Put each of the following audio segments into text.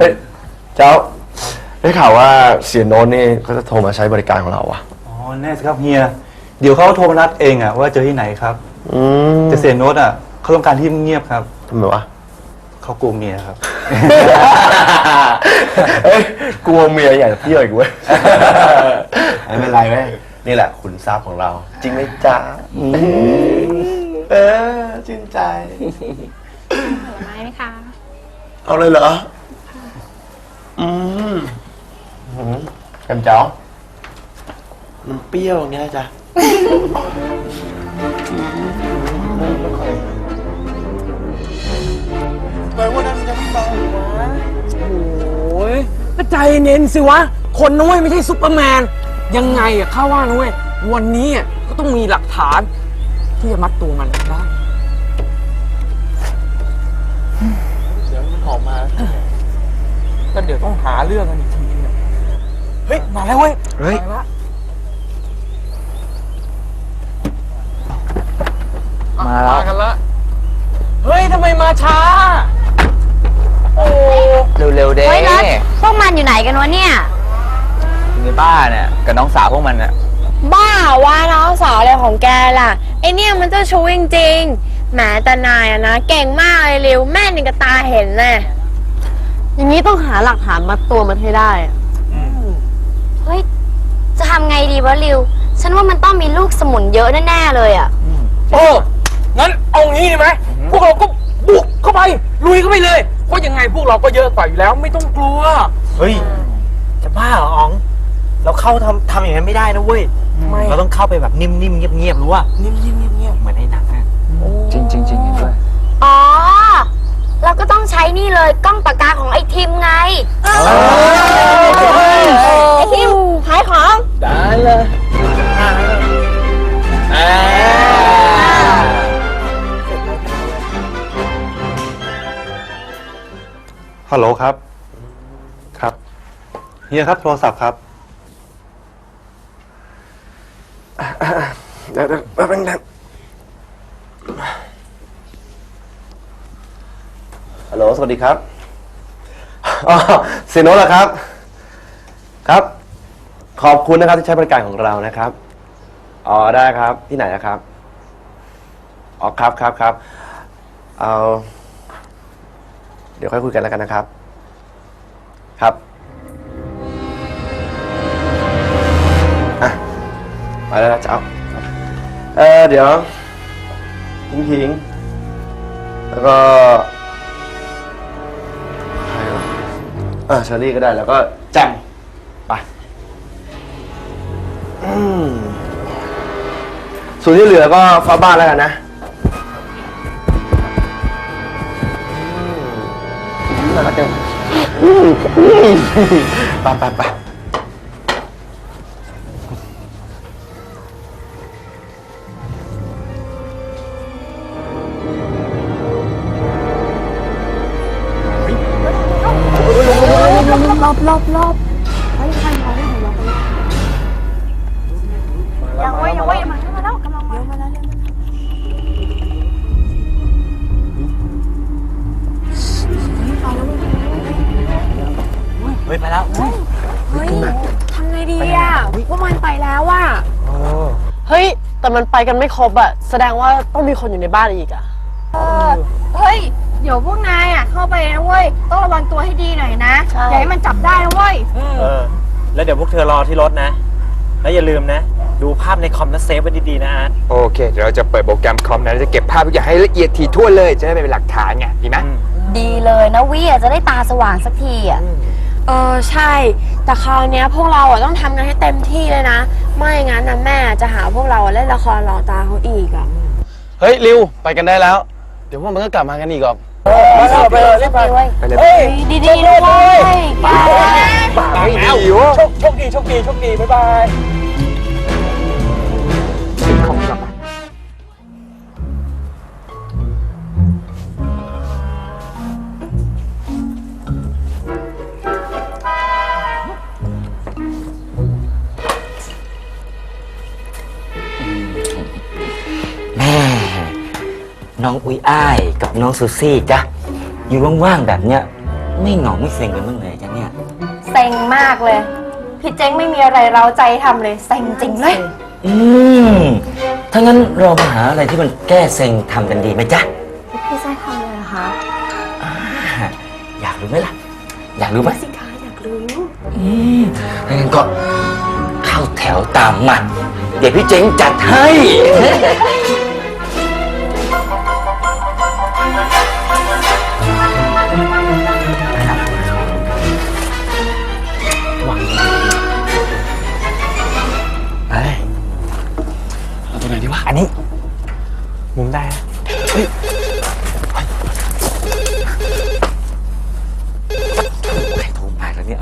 เฮ้ยเจ้าได้ข่าวว่าเสียโน้ตนี่เขาจะโทรมาใช้บริการของเราอะอ๋อแน่สิครับเฮีย เดี๋ยวเขาโทรมานัดเองอะว่าเจอที่ไหนครับ อืมจะเสียโน้ตอะเขาต้องการที่เงียบครับ ทำไมวะ เขากลัวเมียครับเอ้ยกลัวเมียอยากจะเที่ยวอีกเว้ยไม่เป็นไรเว้ยนี่แหละขุนทรัพย์ของเรา จริงไหมจ๊ะเออชื่นใจ ผลไม้ไหมคะ เอาเลยเหรอ อืมหืมกันเจ้ามันเปรี้ยวอย่างเงี้ยจ้ะโอ้ยก็ใจเย็นสิวะ คนนุ้ยไม่ใช่ซุปเปอร์แมน ยังไงอะข้าว่านุ้ยวันนี้อะก็ต้องมีหลักฐาน ที่จะมัดตัวมันได้ เดี๋ยวมันออกมา ก็เดี๋ยวต้องหาเรื่องกันอีกทีนึงอะเฮ้ยมาแล้วเว้ยเฮ้ย มาแล้วมาแล้ว กันละเฮ้ยทำไมมาช้า โอ้เร็วๆเด้เฮ้ยนัทพวกมันอยู่ไหนกันวะเนี่ยอยู่ในบ้านเนี่ยกับน้องสาวพวกมันน่ะบ้าว่าน้องสาวอะไรของแกล่ะไอเนี่ยมันเจ้าชู้จริงๆแหมแต่นายอะนะเก่งมากเลยริวแม่นยังกับตาเห็นเลย อย่างนี้ต้องหาหลักฐานมัดตัวมันให้ได้อะเฮ้ย จะทำไงดีวะริว ฉันว่ามันต้องมีลูกสมุนเยอะแน่ๆเลยอะ โอ้งั้นเอางี้ดีไหมพวกเราก็บุกเข้าไปลุยเข้าไปเลยเพราะยังไงพวกเราก็เยอะกว่าอยู่แล้วไม่ต้องกลัว เฮ้ย จะบ้าเหรออ๋อง เราเข้าทำทำอย่างนั้นไม่ได้นะเว้ย ไม่ เราต้องเข้าไปแบบนิ่มๆเงียบๆรู้ว่า นิ่มๆเงียบ เหมือนในหนังอะ จริงจริงจริงเห็นด้วย อ๋อ เราก็ต้องใช้นี่เลยกล้องปากกาของไอ้ทิมไงไอทิมขายของได้เลยฮัลโหลครับ ครับ เฮียครับโทรศัพท์ครับเดี๋ยวเดี๋ยวแป๊บนึงนะ ฮัลโหล สวัสดีครับอ๋อเซโนเหรอครับ ครับ ขอบคุณนะครับที่ใช้บริการของเรานะครับ อ๋อ ได้ครับ ที่ไหนนะครับ อ๋อ ครับครับครับ เอา เดี๋ยวค่อยคุยกันแล้วกันนะครับ ครับอะไปแล้วนะเจ้าเออเดี๋ยวทิ้งทิ้งแล้วก็ อ่าเชอรี่ก็ได้แล้วก็แจมไปอืมส่วนที่เหลือก็ฟ้าบ้านแล้วกันนะ อืมน่ารักจังอืมอืมไปไปไป มันไปกันไม่ครบอะแสดงว่าต้องมีคนอยู่ในบ้านอีกอะเฮ้ย เดี๋ยวพวกนายอะเข้าไปนะเว้ย ต้องระวังตัวให้ดีหน่อยนะ อย่าให้มันจับได้นะเว้ย เออ แล้วเดี๋ยวพวกเธอรอที่รถนะ แล้วอย่าลืมนะ ดูภาพในคอมแล้วเซฟไว้ดีๆนะอาร์ตโอเค เดี๋ยวเราจะเปิดโปรแกรมคอมนะแล้วจะเก็บภาพทุกอย่างให้ละเอียดถี่ถ้วนเลย จะได้เป็นหลักฐานไง ดีไหม ดีเลยนะวิอะจะได้ตาสว่างสักทีอะ เออใช่ แต่คราวเนี้ยพวกเราอะต้องทำกันให้เต็มที่เลยนะ ไม่งั้นนะแม่จะหาพวกเราเล่นละครหลอกตาเขาอีกอะเฮ้ยริวไปกันได้แล้ว เดี๋ยวพวกมันก็กลับมากันอีกหรอกไปเลยรีบไปดีเว้ยไปเลยเฮ้ยดีๆนะเว้ยไป ปากไม่ดีวะโชคโชคดีโชคดีโชคดีบ๊ายบาย น้องอุ้ยอ้ายกับน้องซูซี่จ้ะอยู่ว่างๆแบบเนี้ยไม่เหงาไม่เซ็งกันบ้างเลยจ้ะเนี่ย เซ็งมากเลย พี่เจ๊งไม่มีอะไรเราใจทำเลยเซ็งจริงเลย อืมถ้างั้นเรามาหาอะไรที่มันแก้เซ็งทำกันดีไหมจ๊ะ พี่ไส้ทำเลยเหรอคะอ่าอยากรู้ไหมล่ะ อยากรู้ไหมสิคะอยากรู้อืมถ้างั้นก็เข้าแถวตามมาเดี๋ยวพี่เจ๋งจัดให้ เอาตัวไหนดีวะอันนี้ มุมได้นะใครโทรมาแล้วเนี่ย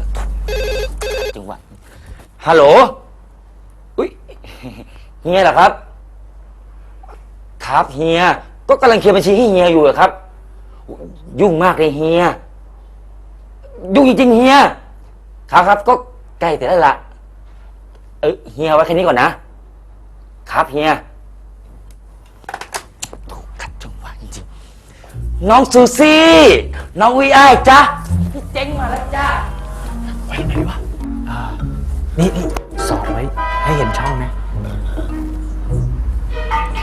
จังหวะฮัลโหล อุ้ยเฮียเหรอครับ ครับเฮีย ก็กำลังเคลียร์บัญชีให้เฮียอยู่อะครับ ยุ่งมากเลยเฮีย ยุ่งจริงๆเฮีย ครับครับ ก็ใกล้เสร็จแล้วล่ะเออเฮียไว้แค่นี้ก่อนนะ ครับเฮียถูกขัดจังหวะจริงๆ น้องซูซี่ น้องวิอ้ายจ้ะพี่เจ๊งมาแล้วจ้าไว้ไหนวะอ่านี่นี่สอดไว้ให้เห็นช่องนะ โอเค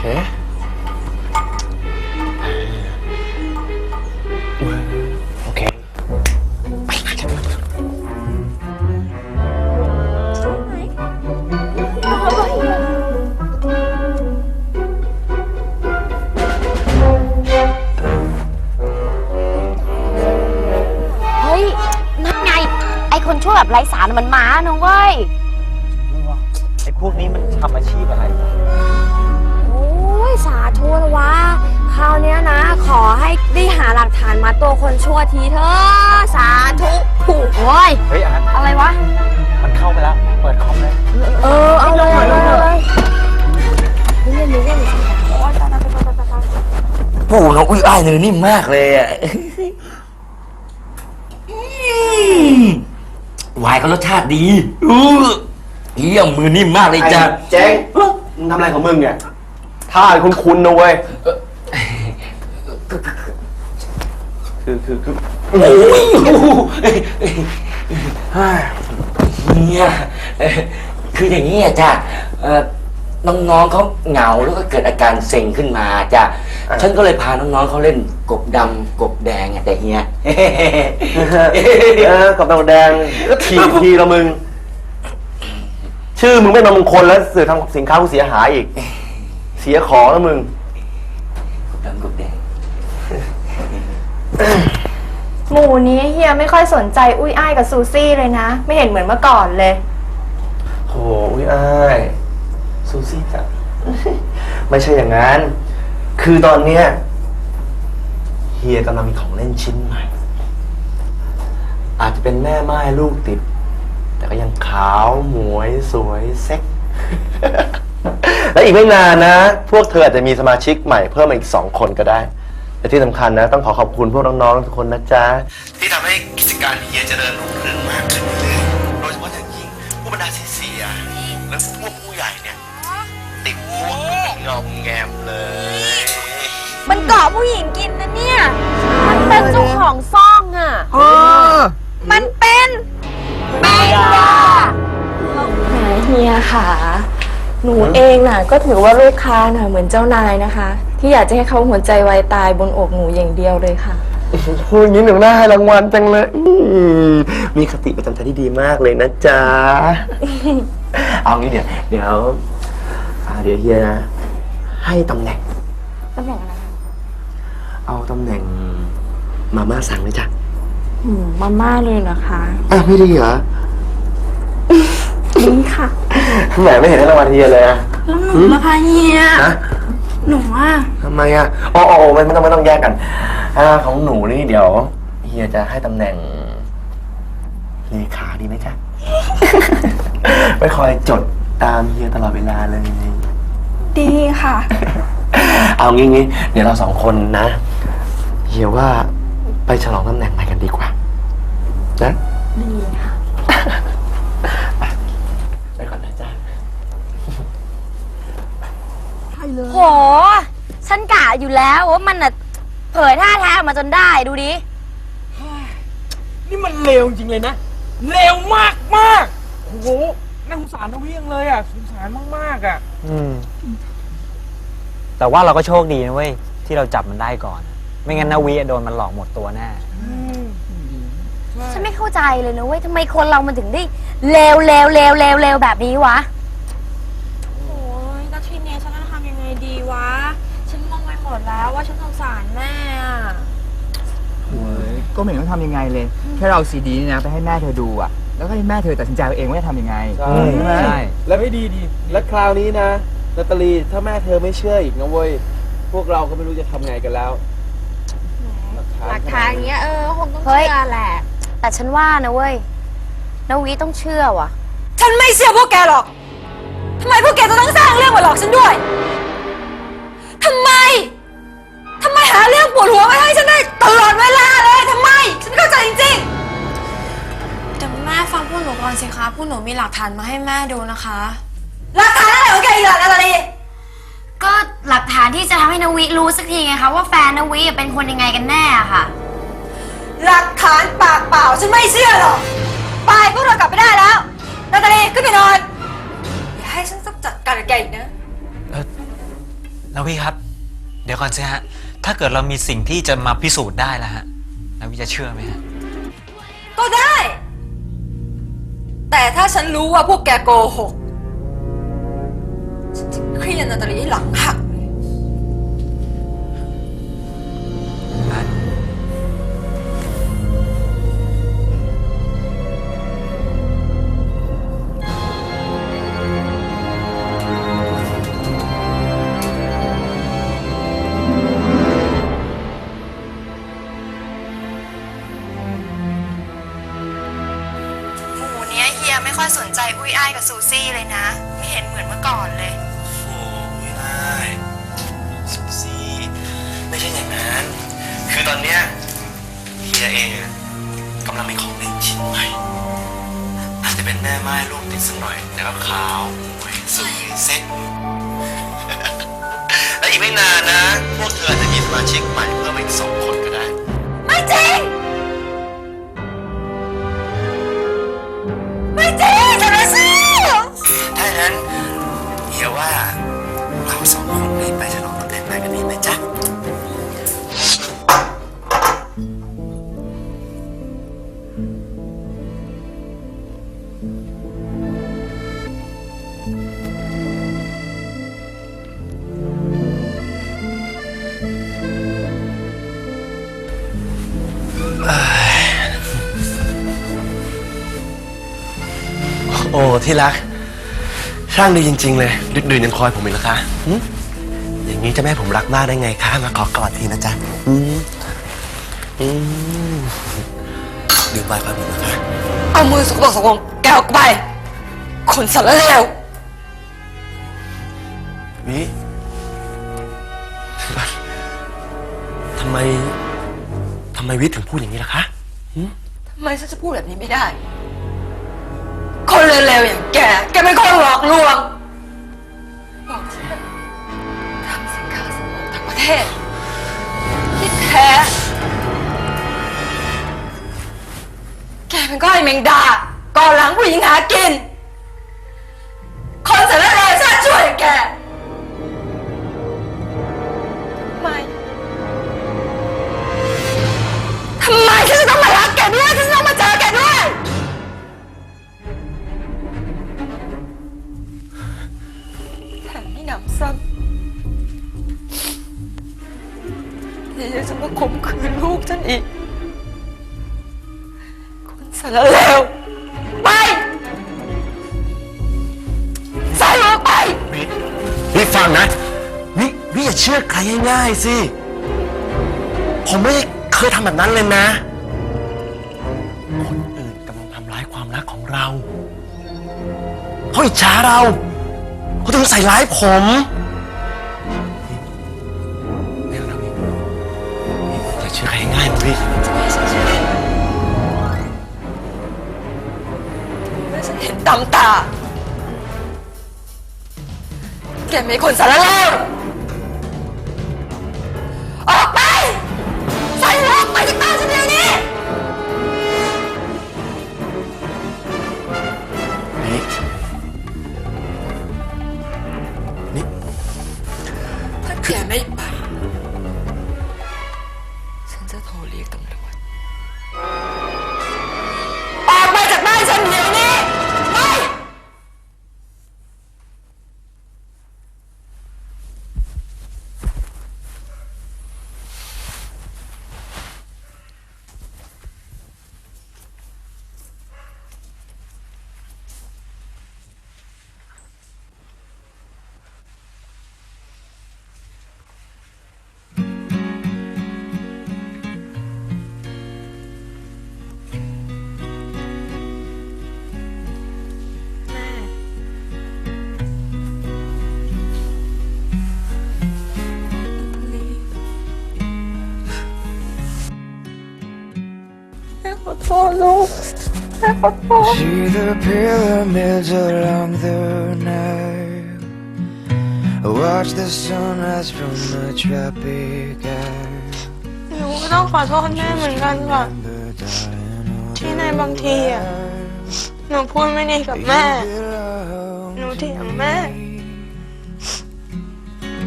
ไอคนชั่วแบบไร้สารมันมานะเว้ย ไอ้พวกนี้มันทำอาชีพอะไร โอ้ยสาธุนะวะคราวเนี้ยนะ ขอให้ได้หาหลักฐานมาตัวคนชั่วทีเถอะสาธุถูกโว้ยเฮ้ยอาร์ตอะไรวะ มันเข้าไปแล้ว เปิดคอมเลย เออ เอาเลยเอาเลยเอาเลยเฮ้ยนึกว่ามีสัญญาณโอ๊ยตายตายตายตายตายปู่น้องอุ้ยอ้ายเนื้อนิ่มมากเลยอะอืม วายก็รสชาติดีอู้เยี่ยมมือนิ่มมากเลยจ้ะเจ๊งมึงทำอะไรของมึงเนี่ยท่าคุณคุณนะเว้ยคือคือคือโอ้ยเนี่ยเอ่อคืออย่างนี้อะจ้ะเอ่อ น้องๆเขาเหงาแล้วก็เกิดอาการเซ็งขึ้นมาจ้ะฉันก็เลยพาน้องๆเขาเล่นกบดำกบแดงอะแต่เฮีย เออกับดาวแดงก็ถีบทีละมึง ชื่อมึงไม่มามงคลแล้วสื่อทำสินค้ากูเสียหายอีก เสียของแล้วมึงดำกบแดง หมู่นี้เฮียไม่ค่อยสนใจอุ้ยอ้ายกับซูซี่เลยนะ ไม่เห็นเหมือนเมื่อก่อนเลยโอ้ยอ้าย ซูซี่จ้ะไม่ใช่อย่างนั้น คือตอนเนี้ยเฮียกำลังมีของเล่นชิ้นใหม่ อาจจะเป็นแม่ไม้ลูกติด แต่ก็ยังขาวหมวยสวยเซ็ก และอีกไม่นานนะ พวกเธออาจจะมีสมาชิกใหม่เพิ่มมาอีกสองคนก็ได้ แต่ที่สำคัญนะ ต้องขอขอบคุณพวกน้องๆทุกคนนะจ๊ะ ที่ทำให้กิจการเฮียเจริญรุ่งเรืองมากขึ้น งอมแงมเลย มันเกาะผู้หญิงกินนะเนี่ย มันเป็นเจ้าของซ่องอะมันเป็นแมงดาแหมเฮียค่ะ หนูเองน่ะ ก็ถือว่าลูกค้าน่ะเหมือนเจ้านายนะคะ ที่อยากจะให้เขาหัวใจวายตายบนอกหนูอย่างเดียวเลยค่ะ พูดอย่างนี้หนึ่งหน้าให้รางวัลจังเลยอืมมีคติประจำใจที่ดีมากเลยนะจ๊ะ เอางี้เดี๋ยวเดี๋ยวอ่าเดี๋ยวเฮียนะ ให้ตำแหน่ง ตำแหน่งอะไรเอาตำแหน่งมาม่าสั่งเลยจ้ะอืมมาม่าเลยนะคะอะไม่ดีเหรอนี่ค่ะ แหมไม่เห็นได้รางวัลเฮียเลยอะแล้วหนูนะคะเฮียฮะหนูว่าทำไมอะอ๋ออ๋อไม่ไม่ต้องไม่ต้องแยกกันอ่าของหนูนี่เดี๋ยวเฮียจะให้ตำแหน่งเลขาดีไหมจ๊ะ ไปคอยจดตามเฮียตลอดเวลาเลย ดีค่ะ เอางี้งี้เดี๋ยวเราสองคนนะ เฮียว่าไปฉลองตำแหน่งใหม่กันดีกว่า นะดีค่ะไปก่อนนะจ๊ะโห ฉันกะอยู่แล้วว่ามันน่ะเผยท่าแท้ออกมาจนได้ดูดิ นี่มันเลวจริงเลยนะ เลวมากมากๆโอ้โหน่าสงสารนวียังเลยอะสงสารมากๆอะ อืม แต่ว่าเราก็โชคดีนะเว้ย ที่เราจับมันได้ก่อน ไม่งั้นนาวีอะโดนมันหลอกหมดตัวแน่ฉันไม่เข้าใจเลยนะเว้ยทำไมคนเรามันถึงได้เลวเลวเลวเลวเลวแบบนี้วะ โอ้ยแล้วทีนี้ฉันจะทำยังไงดีวะ ฉันมองไปหมดแล้วว่าฉันสงสารแม่อะโอ้ยก็ไม่เห็นต้องทำยังไงเลย แค่เราซีดีนี่นะ ไปให้แม่เธอดูอะ แล้วก็ให้แม่เธอตัดสินใจเอาเองว่าจะทำยังไง ใช่ ใช่ไหมใช่แล้วไม่ดีดีแล้วคราวนี้นะนาตาลีถ้าแม่เธอไม่เชื่ออีกนะเว้ยพวกเราก็ไม่รู้จะทำไงกันแล้วหลักฐานอย่างเงี้ยเออคงต้องเฮ้ยเชื่อแหละ แต่ฉันว่านะเว้ยนาวีต้องเชื่อว่ะ ฉันไม่เชื่อพวกแกหรอก ทำไมพวกแกจะต้องสร้างเรื่องมาหลอกฉันด้วย ทำไม ทำไมหาเรื่องปวดหัวมาให้ฉันได้ตลอดเวลาเลย ทำไม ฉันไม่เข้าใจจริงๆ นูก่อนสิคะพวกหนูมีหลักฐานมาให้แม่ดูนะคะ หลักฐานอะไรของแกอีกล่ะนาตาลีก็หลักฐานที่จะทำให้นาวิรู้สักทีไงคะว่าแฟนนาวิเป็นคนยังไงกันแน่อะค่ะ หลักฐานปากเปล่าฉันไม่เชื่อหรอกไปพวกเรากลับไปได้แล้วนาตาลีขึ้นไปนอนอย่าให้ฉันต้องจัดการกับแกอีกนะนาวีครับ เดี๋ยวก่อนสิฮะ ถ้าเกิดเรามีสิ่งที่จะมาพิสูจน์ได้แล้วฮะนาวีจะเชื่อไหมฮะ ก็ได้ แต่ถ้าฉันรู้ว่าพวกแกโกหก ฉันจะเครียดนาตาลีให้หลังหัก ยอ้ายกับซูซี่เลยนะ ไม่เห็นเหมือนเมื่อก่อนเลย โอ้ยได้สุซี่ไม่ใช่อย่างนั้น คือตอนเนี้ยเฮียเองอะกำลังมีของเล่นชิ้นใหม่อาจจะเป็นแม่ไม้ลูกติดสักหน่อย แต่ก็ขาวสวยสวยเซ็ต และอีกไม่นานนะ พวกเธออาจจะมีสมาชิกใหม่เพิ่มอีกสองคนก็ โอ้ที่รัก ช่างดีจริง ๆ เลยดึกดื่นยังคอยผมอีกนะคะหึอย่างนี้จะแม่ให้ผมรักมากได้ไงคะ มาขอกอดทีนะจ๊ะอืม อืมดื่มไปคอยผมนะคะเอามือสกปรกสกปรกแกออกไป คนสารเลววิทำไมทำไมวิทย์ถึงพูดอย่างนี้ล่ะคะทำไมฉันจะพูดแบบนี้ไม่ได้ คนเร็วๆอย่างแก แกเป็นคนหลอกลวง ก้อยแมงดาก่อนหลังผู้หญิงหากิน คนสารเลวชาติช่วยอย่างแกไมทำไมฉันจะต้องมารักแกด้วยฉันจะต้องมาเจอแกด้วย แถมไม่หนำซ้ำที่จะมาข่มขืนลูกฉันอีก สารเลวไปใส่ออกไปวิฟังนะวิวิอย่าเชื่อใครง่ายๆสิ ผมไม่เคยทำแบบนั้นเลยนะ คนอื่นกำลังทำร้ายความรักของเรา เขาอิจฉาเรา เขาถึงใส่ร้ายผม อฉันเห็นตำตา แกไม่คนสารเลว See the pyramids along the Nile. Watch the sunrise from the tropic isle. หนูก็ต้องขอโทษแม่เหมือนกันค่ะ Remember, darling, all ที่ในบางทีอะ หนูพูดไม่ดีกับแม่ belong หนูเถียงแม่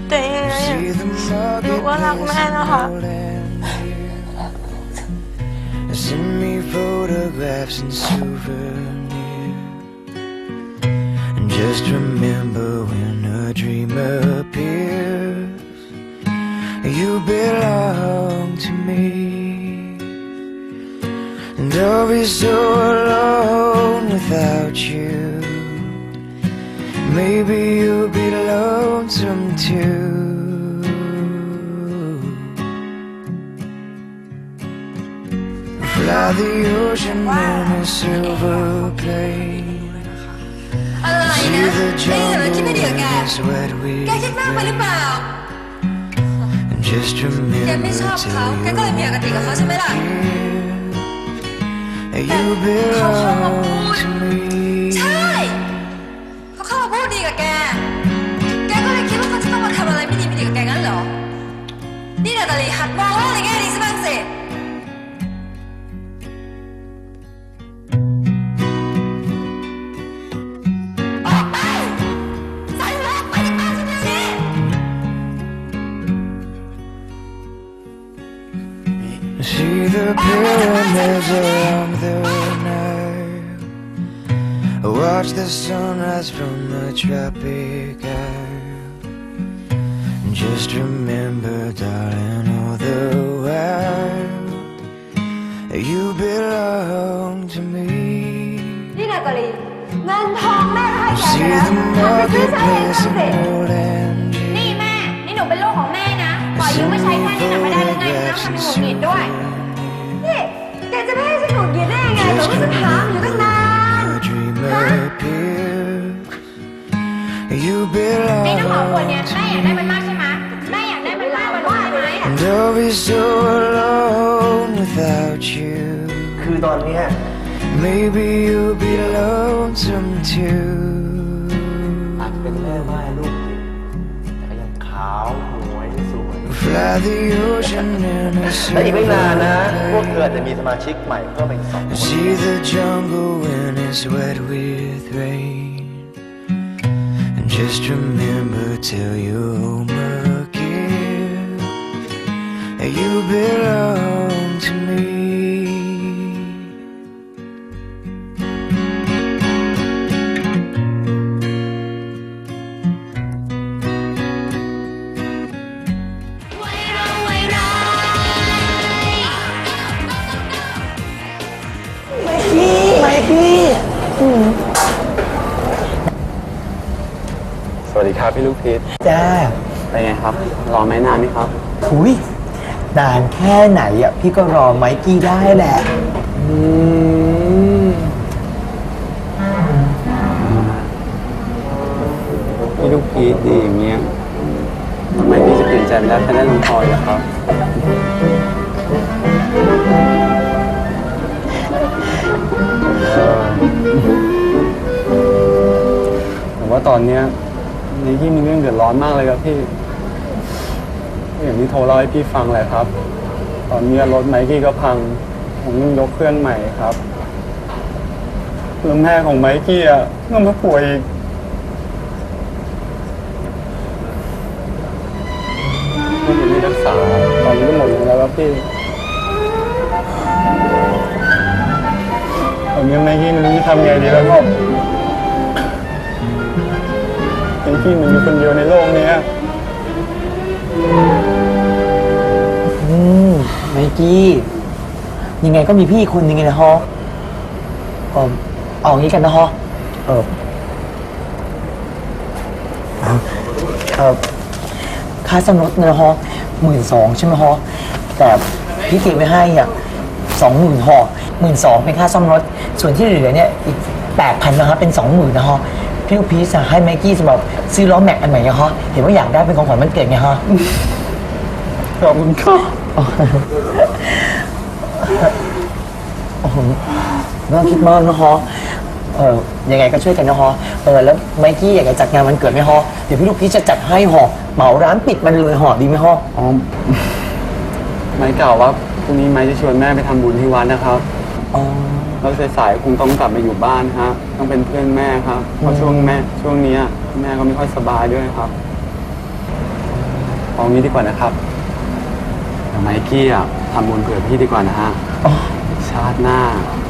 แต่ยังไงอะ See the หนูก็รักแม่นะคะ market Send me photographs and souvenirs. And just remember when a dream appears, you belong to me. And I'll be so alone without you. Maybe you'll be lonesome too. Fly the ocean in a silver plane. อะไร See นะ the นี่เรอคิดไม่ jungle ดีกับแก when it's wet แกคิดมากไปหรือ with เปล่า And just แก remember ไม่ชอบเขา แกก็เลยมีอคติกับเขาใช่ไหมล่ะ you You belong to me ใช่ เขาเข้ามาพูดดีกับแก แกก็เลยคิดว่าเขาจะต้องมาทำอะไรไม่ดีไม่ดีกับแกงั้นเหรอ นี่นาตาลีหัดมองโลกในแง่ดีสักบ้างสิ the pyramids along the Nile. Watch the sunrise from the tropic isle. And just remember, darling, all the while you belong to me. นี่นาตาลีเงินทองแม่ให้แก See แล้ว the หัดไปซื้อใช้เอง marketplace บ้าง in สิ old นี่ Angie. แม่ นี่หนูเป็นลูกของแม่นะ ปล่อยยืมไม่ใช้แค่นี้หนัไม่ได้หรือไงถึงต้องทำให้หงุดหงิดด้วย นี่ แก จะไม่ให้ฉันหงุดหงิดได้ยังไงแต่ว่าฉันถามอยู่ตั้งนาน A dream appears. You ไอ้น้ำหอมขวดเนี้ย belong แม่อยากได้มันมากใช่ไหมแม่อยากได้มันมากกว่าหนูใช่ไหม And I'll be so alone without you. คือตอนเนี้ย Maybe you'll be lonesome too. อาจจะเป็นแม่ไม้ลูกผิดแต่ก็ยังขาวหวยส วย Fly the ocean in a และอีกไม่นานนะ พวก silver เธออาจจะมีสมาชิกใหม่เพิ่มไปอีกสองคน See the jungle when it's wet with rain. And just remember till you're home again. You belong to me. วัสดีครับพี่ลูกพีชจ้าเป็นไงครับ รอไม่นานไหมครับ หุยนานแค่ไหนอะพี่ก็รอไมกี้ได้แหละพี่ลูกพีชดีอย่างเงี้ยทำไมพี่จะเปลี่ยนใจไม่ได้แค่ได้ลงพลอยล่ะครับ ผมว่าตอนเนี้ย ในที่มีเรื่องเดือดร้อนมากเลยครับพี่ อย่างนี้โทรเล่าให้พี่ฟังเลยครับ ตอนนี้รถไมค์กี้ก็พัง ผมต้องยกเครื่องใหม่ครับแล้วแม่ของไมค์กี้อะก็มาป่วยอีกไม่ได้มีรักษาตอนนี้ก็หมดแล้วครับพี่ตอนนี้ไมค์กี้ไม่รู้จะทำไงดีแล้วก็ ไมกี้มันอยู่คนเดียวในโลกเนี้ยอืมไมกี้ ยังไงก็มีพี่อีกคนนึงไงนะฮะเออเอางี้กันนะฮะเออเออค่าสมรสนะฮะหมื่นสองใช่ไหมฮะแต่พี่เก็บไว้ให้อะสองหมื่นฮะหมื่นสองเป็นค่าซ่อมรถ ส่วนที่เหลือเนี่ยอีกแปดพันนะฮะเป็นสองหมื่นนะฮะ พี่ลูกพีชอะให้ไมกี้สำหรับซื้อล้อแม็กอันใหม่นะฮะเห็นว่าอยากได้เป็นของขวัญวันเกิดไงฮะขอบคุณครับโอ้โหไม่ต้องคิดมากนะฮะเออยังไงก็ช่วยกันนะฮะเออแล้วไมกี้อยากจะจัดงานวันเกิดไหมฮะเดี๋ยวพี่ลูกพี่จะจัดให้ฮะเหมาร้านปิดมันเลยฮะดีไหมฮะอ๋อไม้กล่าวว่าพรุ่งนี้ไม้จะชวนแม่ไปทำบุญที่วัดนะครับ อ๋อ แล้วสายๆคงต้องกลับมาอยู่บ้านฮะต้องเป็นเพื่อนแม่ครับเพราะช่วงแม่ช่วงเนี้ยแม่ก็ไม่ค่อยสบายด้วยครับเอางี้ดีกว่านะครับเดี๋ยวไมกี้อะทำบุญเผื่อพี่ดีกว่านะฮะชาติหน้า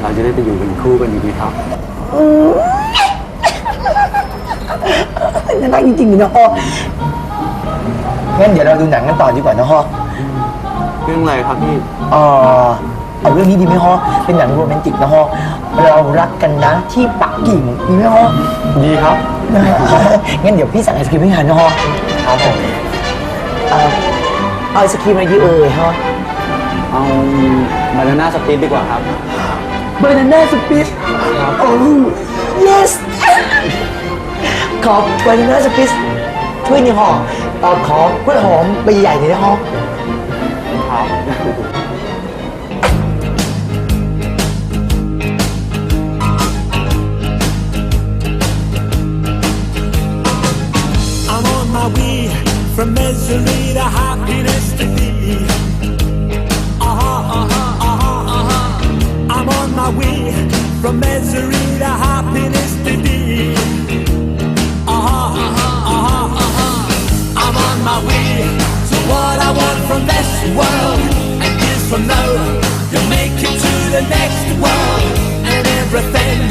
เราจะได้ไปอยู่เป็นคู่กันอีกไหมครับ น่ารักจริงๆนะฮะงั้นเดี๋ยวเราดูหนังกันต่อดีกว่านะฮะเรื่องอะไรครับพี่ เออ เอาเรื่องนี้ดีไหมฮะเป็นหนังโรแมนติกนะฮะเรารักกันนะที่ปักกิ่งดีไหมฮะดีครับงั้นเดี๋ยวพี่สั่งไอศครีมให้ทานนะฮะครับผมเอาเอาไอศครีมอะไรดีเอ่ยฮะเอาบานาน่าสปริตดีกว่าครับบานาน่าสปิสโอ้ yes ขอบานาน่าสปิสถ้วยหนี่งห่อเอ่อขอกล้วยหอมใบใหญ่ๆเลยนะฮะครับ from misery to happiness to thee. Uh-huh, uh-huh, uh-huh, uh-huh. I'm on my way from misery to happiness to thee. Uh-huh, uh-huh, uh-huh, uh-huh. I'm on my way to what I want from this world. And years from now, you'll make it to the next world. And everything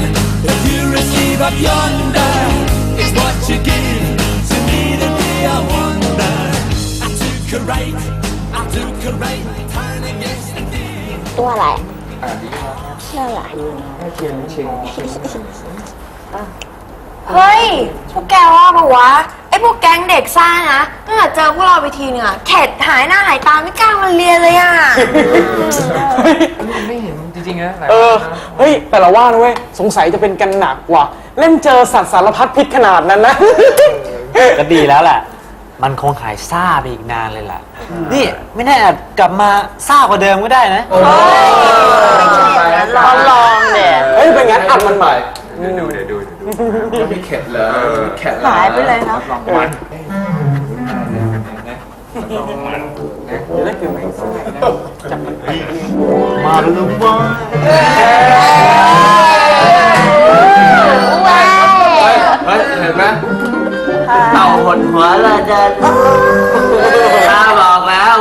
that you receive up yonder is what you give to me today. I wonder. I took a right, I took a right turn against the day. ตัวอะไรเชื่ออะไรเฮ้ย พวกแกว่าปะวะ ไอ้พวกแก๊งเด็กซ่านะตั้งแต่เจอพวกเราไปทีเนี่ยเข็ดหายหน้าหายตาไม่กล้ามาเรียนเลยอะเออเฮ้ย แต่ละว่านะเว้ย สงสัยจะเป็นกันหนักว่ะ เล่นเจอสัตว์สารพัดพิษขนาดนั้นนะ ก็ดีแล้วแหละ มันคงหายซ่าไปอีกนานเลยล่ะ นี่ไม่แน่อาจกลับมาซ่ากว่าเดิมก็ได้นะลองลองเนี่ยเฮ้ยเป็นงั้นอัดมันใหม่หายไปเลยนะมาแล้วว่าเห็นไหมเต่า หดหัวเลยเดินข้าบอกแล้ว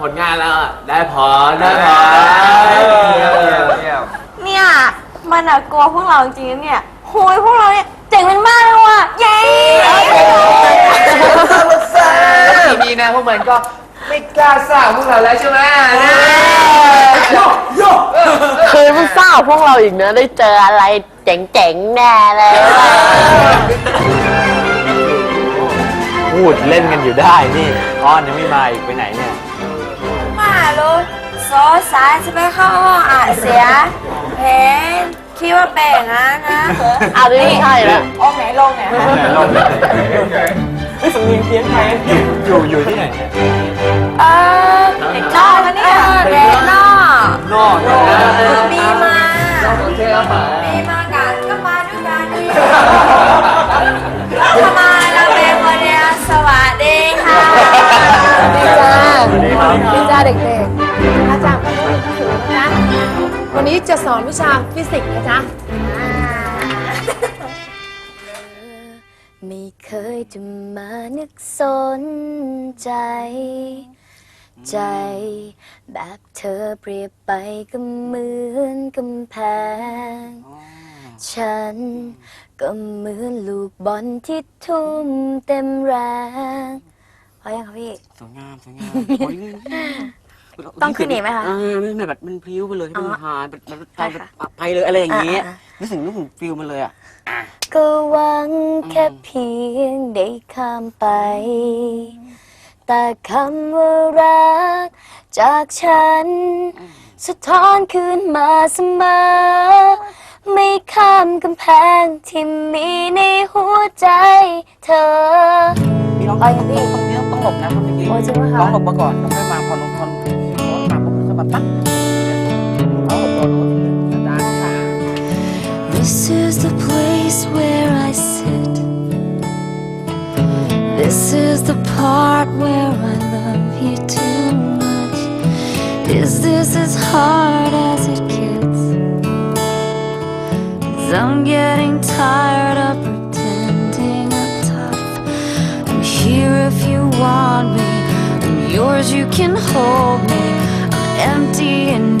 ผลงานแล้วอะได้พอได้พอเนี่ย มันอะกลัวพวกเราจริงๆนะเนี่ยโหยพวกเราเนี่ยเจ๋งมันมากเลยว่ะเย้ทีนี้นะพวกมันก็ไม่กล้าสร้างพวกเราแล้วใช่ไหมคือมันเศร้าพวกเราอีกนะได้เจออะไรเจ๋งๆแน่เลย พูดเล่นกันอยู่ได้นี่อ้อนยังไม่มาอีกไปไหนเนี่ยมาลูกโซสายจะไปเข้าห้องอ่านเสียเห็นคิดว่าเป็นอย่างนั้นนะเอาดิใช่แล้วโอ้ไหนลงเนี่ยเฮ้ยสำเนียงเพี้ยนไทยอยู่อยู่ที่ไหนเนี่ยเออเด็กนอกนะเนี่ยเด็กนอกนอกเออมีมามีมากันก็มาด้วยกันดิ ดีจ้าเด็กๆ อาจารย์ก็ต้องมีถือนะ วันนี้จะสอนวิชาฟิสิกส์นะจ๊ะไม่เคยจะมานึกสนใจ ใจ แบบเธอเปรียบไปก็เหมือนกำแพง ฉันก็เหมือนลูกบอลที่ทุ่มเต็มแรง พอยังคะพี่ สวยงามสวยงามโอ้ยต้องขึ้นอีกไหมคะอ่าไม่ไม่แบบมันพลิ้วไปเลยให้มันอ๋อหายแบบแบบได้ไปค่ะไปเลยอะไรอย่างเงี้ยอ่านึกถึงนึกถึงฟิลมันเลยอะ ก็หวังแค่เพียงได้ข้ามไป แต่คำว่ารักจากฉัน สะท้อนคืนมาเสมอ ไม่ข้ามกำแพงที่มีในหัวใจเธอพี่ร้องไปยังพี่ต้องนี้ต้องหลบนะต้องอย่างนี้โอ้จริงไหมคะร้องหลบมาก่อนต้องค่อยมาพอลงพอลงร้องมาปุ๊บค่อยมาปั๊บร้องหลบร้องหลบอาจารย์ค่ะ This is the place where I sit. This is the part where I love you too much. Is this as hard as I'm getting tired of pretending I'm tough. I'm here if you want me. I'm yours, you can hold me. I'm empty and